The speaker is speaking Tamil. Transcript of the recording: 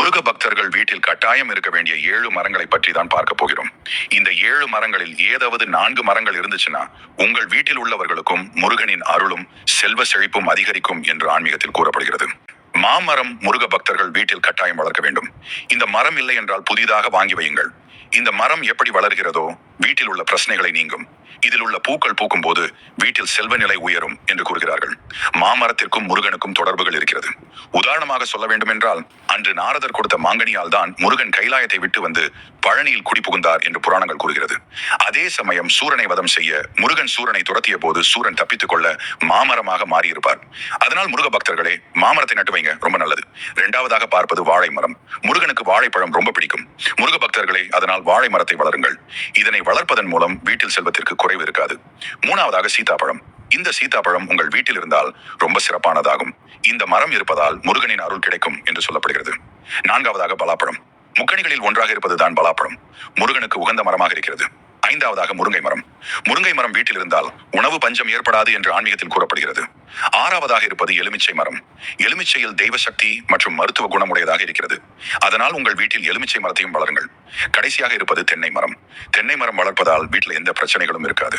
முருக பக்தர்கள் வீட்டில் கட்டாயம் இருக்க வேண்டிய ஏழு மரங்களை பற்றி தான் பார்க்க போகிறோம். இந்த ஏழு மரங்களில் ஏதாவது நான்கு மரங்கள் இருந்துச்சுன்னா உங்கள் வீட்டில் உள்ளவர்களுக்கும் முருகனின் அருளும் செல்வ செழிப்பும் அதிகரிக்கும் என்று ஆன்மீகத்தில் கூறப்படுகிறது. மாமரம் முருக பக்தர்கள் வீட்டில் கட்டாயம் வளர்க்க வேண்டும். இந்த மரம் இல்லை என்றால் புதிதாக வாங்கி வையுங்கள். இந்த மரம் எப்படி வளர்கிறதோ வீட்டில் உள்ள பிரச்சனைகளை நீங்கும். இதில் உள்ள பூக்கள் பூக்கும் போது வீட்டில் செல்வ நிலை உயரும் என்று கூறுகிறார்கள். மாமரத்திற்கும் முருகனுக்கும் தொடர்புகள் இருக்கிறது. உதாரணமாக சொல்ல வேண்டுமென்றால் அன்று நாரதர் கொடுத்த மாங்கனியால் தான் முருகன் கைலாயத்தை விட்டு வந்து பழனியில் குடி புகுந்தார் என்று புராணங்கள் கூறுகிறது. அதே சமயம் சூரனை வதம் செய்ய முருகன் சூரனை துரத்திய போது சூரன் தப்பித்துக் கொள்ள மாமரமாக மாறியிருப்பார். அதனால் முருக பக்தர்களே மாமரத்தை நட்டு வைங்க ரொம்ப நல்லது. இரண்டாவதாக பார்ப்பது வாழை மரம். முருகனுக்கு வாழைப்பழம் ரொம்ப பிடிக்கும். முருக பக்தர்களே அதனால் வாழை மரத்தை வளருங்கள். இதனை வளர்ப்பதன் மூலம் வீட்டில் செல்வத்திற்கு குறைவு இருக்காது. மூணாவதாக சீதாப்பழம் இந்த சீதாப்பழம் உங்கள் வீட்டில் இருந்தால் ரொம்ப சிறப்பானதாகும். இந்த மரம் இருப்பதால் முருகனின் அருள் கிடைக்கும் என்று சொல்லப்படுகிறது. நான்காவதாக பலாப்பழம். முக்கணிகளில் ஒன்றாக இருப்பதுதான் பலாப்பழம். முருகனுக்கு உகந்த மரமாக இருக்கிறது. ஐந்தாவதாக முருங்கை மரம். முருங்கை மரம் வீட்டில் இருந்தால் உணவு பஞ்சம் ஏற்படாது என்று ஆன்மீகத்தில் கூறப்படுகிறது. ஆறாவதாக இருப்பது எலுமிச்சை மரம். எலுமிச்சையில் தெய்வ சக்தி மற்றும் மருத்துவ குணமுடையதாக இருக்கிறது. அதனால் உங்கள் வீட்டில் எலுமிச்சை மரத்தையும் வளருங்கள். கடைசியாக இருப்பது தென்னை மரம். தென்னை மரம் வளர்ப்பதால் வீட்டில் எந்த பிரச்சனைகளும் இருக்காது.